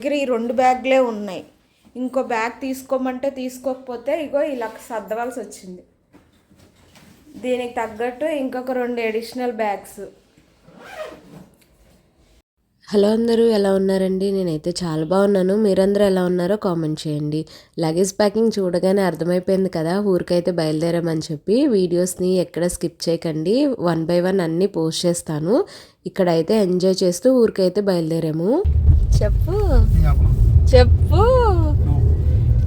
దగ్గర ఈ రెండు బ్యాగ్లే ఉన్నాయి. ఇంకో బ్యాగ్ తీసుకోమంటే తీసుకోకపోతే ఇగో ఇలా సర్దవలసి వచ్చింది. దీనికి తగ్గట్టు ఇంకొక రెండు అడిషనల్ బ్యాగ్స్ హలో అందరూ ఎలా ఉన్నారండి? నేనైతే చాలా బాగున్నాను. మీరందరూ ఎలా ఉన్నారో కామెంట్ చేయండి. లగేజ్ ప్యాకింగ్ చూడగానే అర్థమైపోయింది కదా ఊరికైతే బయలుదేరామని చెప్పి వీడియోస్ని ఎక్కడ స్కిప్ చేయకండి. వన్ బై వన్ అన్నీ పోస్ట్ చేస్తాను. ఇక్కడైతే ఎంజాయ్ చేస్తూ ఊరికైతే బయలుదేరాము. చెప్పు. చెప్పు.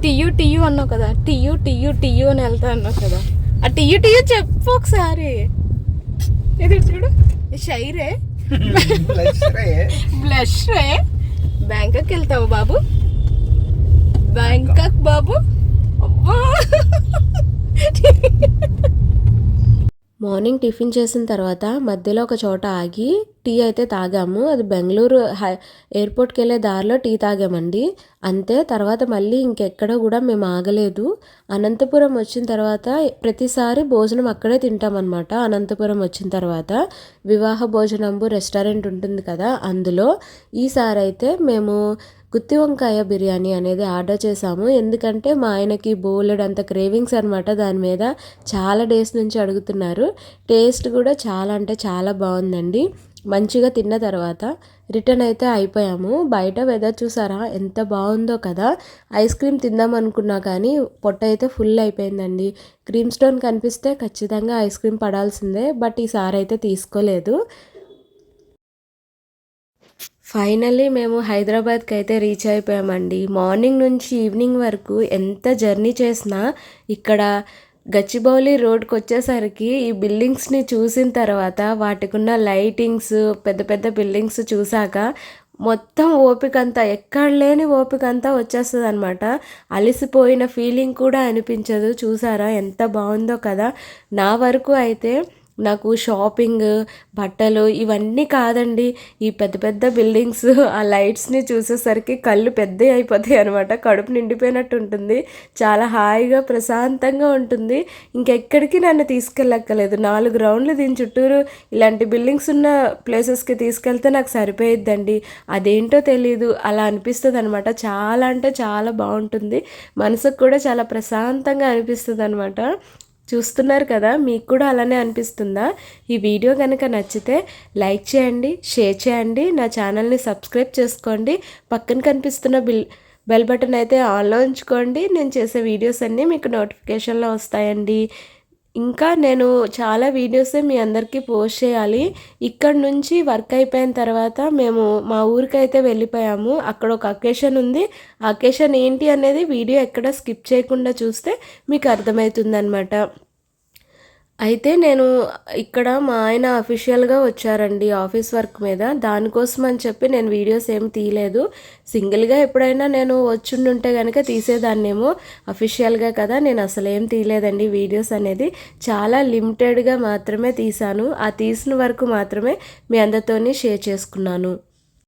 టియు టియు అన్నావు కదా. టియు టియు టియు అని వెళ్తా అన్నావు కదా. ఆ టియు టియు చెప్పు ఒకసారి. ఇది చూడు. షైరే. బ్లష్ రే. బ్యాంకాక్ వెళ్తావు బాబు బ్యాంకాక్ బాబు అబ్బా. మార్నింగ్ టిఫిన్ చేసిన తర్వాత మధ్యలో ఒక చోట ఆగి టీ అయితే తాగాము. అది బెంగళూరు హై ఎయిర్పోర్ట్కి వెళ్ళే దారిలో టీ తాగామండి. అంతే. తర్వాత మళ్ళీ ఇంకెక్కడ కూడా మేము ఆగలేదు. అనంతపురం వచ్చిన తర్వాత ప్రతిసారి భోజనం అక్కడే తింటామన్నమాట. అనంతపురం వచ్చిన తర్వాత వివాహ భోజనంబు రెస్టారెంట్ ఉంటుంది కదా అందులో. ఈసారి అయితే మేము గుత్తి వంకాయ బిర్యానీ అనేది ఆర్డర్ చేసాము ఎందుకంటే మా ఆయనకి బోలెడ్ అంత క్రేవింగ్స్ అనమాట దాని మీద చాలా డేస్ నుంచి అడుగుతున్నారు. టేస్ట్ కూడా చాలా అంటే చాలా బాగుందండి. మంచిగా తిన్న తర్వాత రిటర్న్ అయితే అయిపోయాము. బయట వెదర్ చూసారా? ఎంత బాగుందో కదా. ఐస్ క్రీమ్ తిందాం అనుకున్నా కానీ పొట్ట అయితే ఫుల్ అయిపోయిందండి. క్రీమ్ స్టోన్ కనిపిస్తే ఖచ్చితంగా ఐస్ క్రీమ్ పడాల్సిందే. బట్ ఈసారి అయితే తీసుకోలేదు. ఫైనల్లీ మేము హైదరాబాద్కి అయితే రీచ్ అయిపోయామండి. మార్నింగ్ నుంచి ఈవినింగ్ వరకు ఎంత జర్నీ చేసినా ఇక్కడ గచ్చిబౌలి రోడ్కి వచ్చేసరికి ఈ బిల్డింగ్స్ని చూసిన తర్వాత వాటికున్న లైటింగ్స్ పెద్ద పెద్ద బిల్డింగ్స్ చూశాక మొత్తం ఓపిక అంతా ఎక్కడ లేని ఓపిక అంతా వచ్చేస్తుంది అనమాట అలసిపోయిన ఫీలింగ్ కూడా అనిపించదు. చూసారా ఎంత బాగుందో కదా. నా వరకు అయితే నాకు షాపింగ్ బట్టలు ఇవన్నీ కాదండి. ఈ పెద్ద పెద్ద బిల్డింగ్స్ ఆ లైట్స్ని చూసేసరికి కళ్ళు పెద్దవి అయిపోతాయి అనమాట కడుపు నిండిపోయినట్టు ఉంటుంది. చాలా హాయిగా ప్రశాంతంగా ఉంటుంది. ఇంకెక్కడికి నన్ను తీసుకెళ్ళక్కలేదు నాలుగు రౌండ్లు దీని చుట్టూరు ఇలాంటి బిల్డింగ్స్ ఉన్న ప్లేసెస్కి తీసుకెళ్తే నాకు సరిపోయిద్దండి. అదేంటో తెలియదు అలా అనిపిస్తుంది అనమాట చాలా అంటే చాలా బాగుంటుంది. మనసుకు కూడా చాలా ప్రశాంతంగా అనిపిస్తుంది అనమాట చూస్తున్నారు కదా మీకు కూడా అలానే అనిపిస్తుందా? ఈ వీడియో కనుక నచ్చితే లైక్ చేయండి షేర్ చేయండి నా ఛానల్ని సబ్స్క్రైబ్ చేసుకోండి పక్కన కనిపిస్తున్న బిల్ బెల్ బటన్ అయితే ఆన్లో ఉంచుకోండి నేను చేసే వీడియోస్ అన్నీ మీకు నోటిఫికేషన్లో వస్తాయండి. ఇంకా నేను చాలా వీడియోసే మీ అందరికీ పోస్ట్ చేయాలి. ఇక్కడ నుంచి వర్క్ అయిపోయిన తర్వాత మేము మా ఊరికైతే వెళ్ళిపోయాము. అక్కడ ఒక అకేషన్ ఉంది. అకేషన్ ఏంటి అనేది వీడియో ఎక్కడ స్కిప్ చేయకుండా చూస్తే మీకు అర్థమవుతుందనమాట అయితే నేను ఇక్కడ మా ఆయన అఫీషియల్గా వచ్చారండి ఆఫీస్ వర్క్ మీద. దానికోసం అని చెప్పి నేను వీడియోస్ ఏమి తీయలేదు. సింగిల్గా ఎప్పుడైనా నేను వచ్చుండుంటే కనుక తీసేదాన్నేమో. అఫీషియల్గా కదా నేను అసలు ఏం తీయలేదండి వీడియోస్ అనేది. చాలా లిమిటెడ్గా మాత్రమే తీసాను ఆ తీసిన వరకు మాత్రమే మీ అందరితోని షేర్ చేసుకున్నాను.